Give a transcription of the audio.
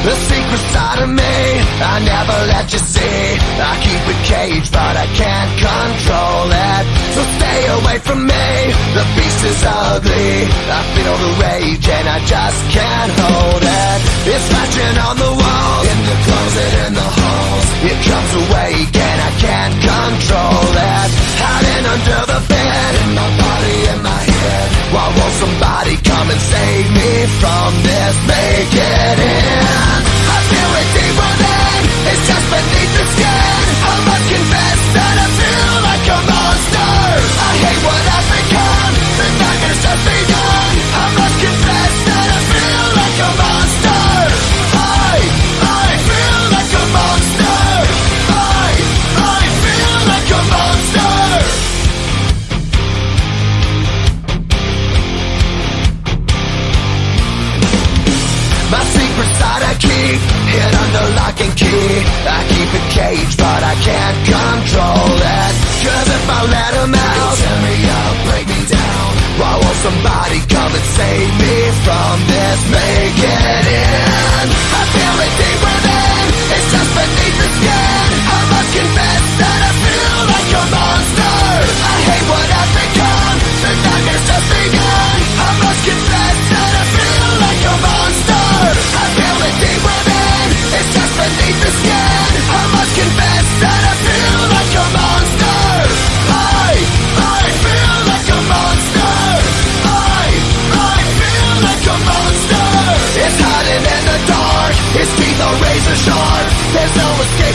The secret side of me. I never let you see. I keep it caged but I can't control it. So stay away from me. The beast is ugly. I feel the rage and I just can't hold it. It's scratching on the wall In the closet, in the halls. It comes awake and I can't control it. Hiding under the bed. In my body, in my head. Why won't somebody come and save me from this? Make Hit under lock and key. I keep it shore, there's no escape.